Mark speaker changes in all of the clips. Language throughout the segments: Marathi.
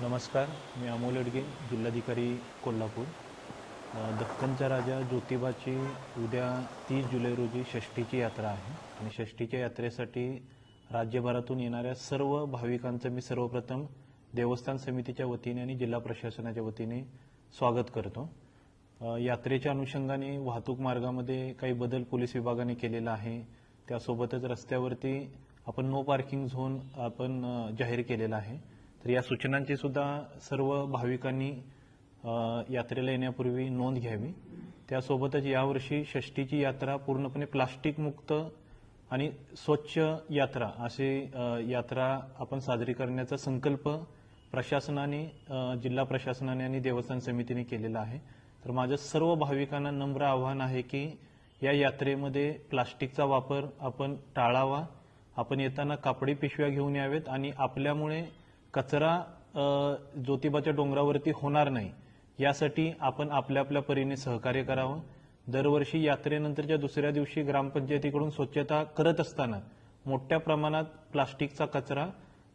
Speaker 1: नमस्कार मी अमोल अडगे जिल्हाधिकारी कोल्हापूर. दक्कनचा राजा ज्योतिबाची उद्या तीस जुलै रोजी षष्ठीची यात्रा आहे आणि षष्ठीच्या यात्रेसाठी राज्यभरातून येणाऱ्या सर्व भाविकांचं मी सर्वप्रथम देवस्थान समितीच्या वतीने आणि जिल्हा प्रशासनाच्या वतीने स्वागत करतो. यात्रेच्या अनुषंगाने वाहतूक मार्गामध्ये काही बदल पोलीस विभागाने केलेला आहे. त्यासोबतच रस्त्यावरती आपण नो पार्किंग झोन आपण जाहीर केलेला आहे. तर या सूचनांची सुद्धा सर्व भाविकांनी यात्रेला येण्यापूर्वी नोंद घ्यावी. त्यासोबतच यावर्षी षष्ठीची यात्रा पूर्णपणे प्लास्टिकमुक्त आणि स्वच्छ यात्रा अशी यात्रा आपण साजरी करण्याचा संकल्प प्रशासनाने जिल्हा प्रशासनाने आणि देवस्थान समितीने केलेला आहे. तर माझं सर्व भाविकांना नम्र आव्हान आहे की या यात्रेमध्ये प्लास्टिकचा वापर आपण टाळावा. आपण येताना कापडी पिशव्या घेऊन यावेत आणि आपल्यामुळे कचरा ज्योतिबाच्या डोंगरावरती होणार नाही यासाठी आपण आपल्या आपल्या परीने सहकार्य करावं. दरवर्षी यात्रेनंतरच्या दुसऱ्या दिवशी ग्रामपंचायतीकडून स्वच्छता करत असताना मोठ्या प्रमाणात प्लास्टिकचा कचरा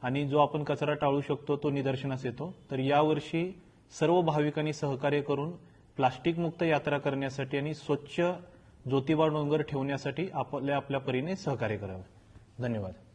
Speaker 1: आणि जो आपण कचरा टाळू शकतो तो निदर्शनास येतो. तर यावर्षी सर्व भाविकांनी सहकार्य करून प्लास्टिकमुक्त यात्रा करण्यासाठी आणि स्वच्छ ज्योतिबा डोंगर ठेवण्यासाठी आपल्या आपल्या परीने सहकार्य करावे. धन्यवाद.